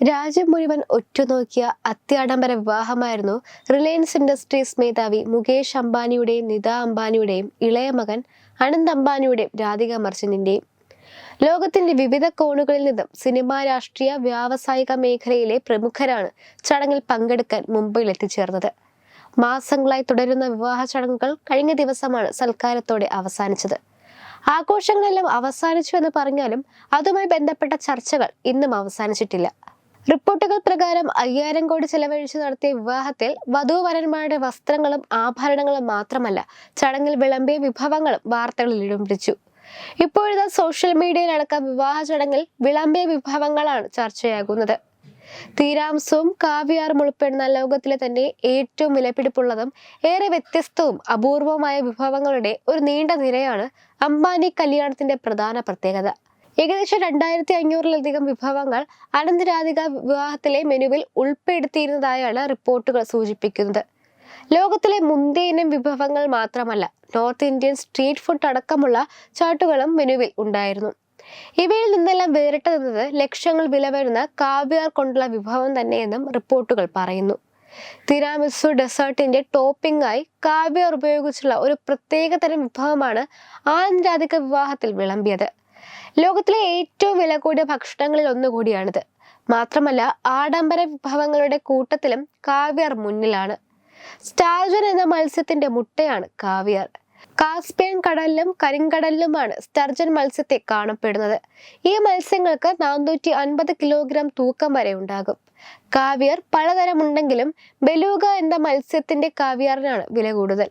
രാജ്യം മുഴുവൻ ഒറ്റുനോക്കിയ അത്യാഡംബര വിവാഹമായിരുന്നു Reliance industries മേധാവി മുകേഷ് അംബാനിയുടെയും നിത അംബാനിയുടെയും ഇളയ മകൻ അനന്ത് അംബാനിയുടെയും രാധിക മർച്ചന്റിന്റെയും ലോകത്തിന്റെ വിവിധ കോണുകളിൽ നിന്നും സിനിമാ രാഷ്ട്രീയ വ്യാവസായിക മേഖലയിലെ പ്രമുഖരാണ് ചടങ്ങിൽ പങ്കെടുക്കാൻ മുംബൈയിൽ എത്തിച്ചേർന്നത്. മാസങ്ങളായി തുടരുന്ന വിവാഹ ചടങ്ങുകൾ കഴിഞ്ഞ ദിവസമാണ് സൽക്കാരത്തോടെ അവസാനിച്ചത്. ആഘോഷങ്ങളെല്ലാം അവസാനിച്ചു എന്ന് പറഞ്ഞാലും അതുമായി ബന്ധപ്പെട്ട ചർച്ചകൾ ഇന്നും അവസാനിച്ചിട്ടില്ല. റിപ്പോർട്ടുകൾ പ്രകാരം അയ്യായിരം കോടി ചെലവഴിച്ച് നടത്തിയ വിവാഹത്തിൽ വധുവരന്മാരുടെ വസ്ത്രങ്ങളും ആഭരണങ്ങളും മാത്രമല്ല ചടങ്ങിൽ വിളമ്പിയ വിഭവങ്ങളും വാർത്തകളിൽ ഇടം പിടിച്ചു. ഇപ്പോഴത്തെ സോഷ്യൽ മീഡിയയിലടക്കം വിവാഹ ചടങ്ങിൽ വിളമ്പിയ വിഭവങ്ങളാണ് ചർച്ചയാകുന്നത്. തീരാംസവും കാവ്യാറും ഉൾപ്പെടുന്ന ലോകത്തിലെ തന്നെ ഏറ്റവും വിലപിടിപ്പുള്ളതും ഏറെ വ്യത്യസ്തവും അപൂർവമായ വിഭവങ്ങളുടെ ഒരു നീണ്ട നിരയാണ് അംബാനി കല്യാണത്തിന്റെ പ്രധാന പ്രത്യേകത. ഏകദേശം രണ്ടായിരത്തി അഞ്ഞൂറിലധികം വിഭവങ്ങൾ അനന്തരാധിക വിവാഹത്തിലെ മെനുവിൽ ഉൾപ്പെടുത്തിയിരുന്നതായാണ് റിപ്പോർട്ടുകൾ സൂചിപ്പിക്കുന്നത്. ലോകത്തിലെ മുന്തിയ വിഭവങ്ങൾ മാത്രമല്ല നോർത്ത് ഇന്ത്യൻ സ്ട്രീറ്റ് ഫുഡ് അടക്കമുള്ള ചാട്ടുകളും മെനുവിൽ ഉണ്ടായിരുന്നു. ഇവയിൽ നിന്നെല്ലാം വേറിട്ട് നിന്നത് ലക്ഷങ്ങൾ വില വരുന്ന കാവ്യാർ കൊണ്ടുള്ള വിഭവം തന്നെയെന്നും റിപ്പോർട്ടുകൾ പറയുന്നു. തിരാമിസു ഡെസേർട്ടിന്റെ ടോപ്പിംഗായി കാവ്യാർ ഉപയോഗിച്ചുള്ള ഒരു പ്രത്യേകതരം വിഭവമാണ് ആനന്ദരാധിക വിവാഹത്തിൽ വിളമ്പിയത്. ലോകത്തിലെ ഏറ്റവും വില കൂടിയ ഭക്ഷണങ്ങളിൽ ഒന്നുകൂടിയാണിത് മാത്രമല്ല ആഡംബര വിഭവങ്ങളുടെ കൂട്ടത്തിലും കാവ്യർ മുന്നിലാണ്. സ്റ്റാർജൻ എന്ന മത്സ്യത്തിന്റെ മുട്ടയാണ് കാവ്യർ. കാസ്പിയൻ കടലിലും കരിങ്കടലിലുമാണ് സ്റ്റർജൻ മത്സ്യത്തെ കാണപ്പെടുന്നത്. ഈ മത്സ്യങ്ങൾക്ക് നാനൂറ്റി അൻപത് കിലോഗ്രാം തൂക്കം വരെ ഉണ്ടാകും. കാവിയർ പലതരമുണ്ടെങ്കിലും ബലൂഗ എന്ന മത്സ്യത്തിന്റെ കാവ്യാറിനാണ് വില കൂടുതൽ.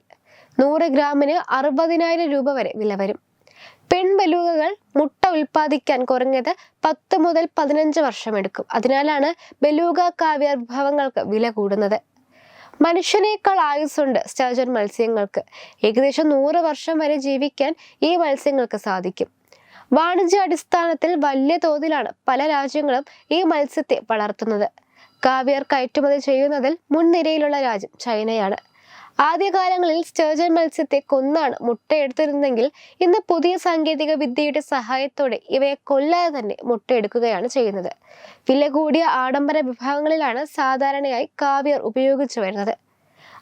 നൂറ് ഗ്രാമിന് അറുപതിനായിരം രൂപ വരെ വില വരും. പെൺബലൂകകൾ മുട്ട ഉൽപ്പാദിക്കാൻ കുറഞ്ഞത് പത്ത് മുതൽ പതിനഞ്ച് വർഷമെടുക്കും. അതിനാലാണ് ബലൂക കാവിയർ വിഭവങ്ങൾക്ക് വില കൂടുന്നത്. മനുഷ്യനേക്കാൾ ആയുസ്സുണ്ട് സ്റ്റർജൻ മത്സ്യങ്ങൾക്ക്. ഏകദേശം നൂറ് വർഷം വരെ ജീവിക്കാൻ ഈ മത്സ്യങ്ങൾക്ക് സാധിക്കും. വാണിജ്യ അടിസ്ഥാനത്തിൽ വലിയ തോതിലാണ് പല രാജ്യങ്ങളും ഈ മത്സ്യത്തെ വളർത്തുന്നത്. കാവ്യർ കയറ്റുമതി ചെയ്യുന്നതിൽ മുൻനിരയിലുള്ള രാജ്യം ചൈനയാണ്. ആദ്യകാലങ്ങളിൽ സ്റ്റേജൻ മത്സ്യത്തെ കൊന്നാണ് മുട്ടയെടുത്തിരുന്നെങ്കിൽ ഇന്ന് പുതിയ സാങ്കേതിക വിദ്യയുടെ സഹായത്തോടെ ഇവയെ കൊല്ലാതെ തന്നെ മുട്ടയെടുക്കുകയാണ് ചെയ്യുന്നത്. വില കൂടിയ ആഡംബര വിഭാഗങ്ങളിലാണ് സാധാരണയായി കാവ്യർ ഉപയോഗിച്ചു വരുന്നത്.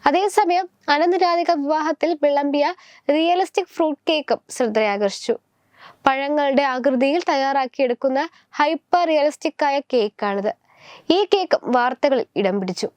അതേസമയം അനന്തരാധിക വിവാഹത്തിൽ വിളമ്പിയ റിയലിസ്റ്റിക് ഫ്രൂട്ട് കേക്കും ശ്രദ്ധയാകർഷിച്ചു. പഴങ്ങളുടെ ആകൃതിയിൽ തയ്യാറാക്കിയെടുക്കുന്ന ഹൈപ്പർ റിയലിസ്റ്റിക് ആയ കേക്കാണിത്. ഈ കേക്കും വാർത്തകളിൽ ഇടം പിടിച്ചു.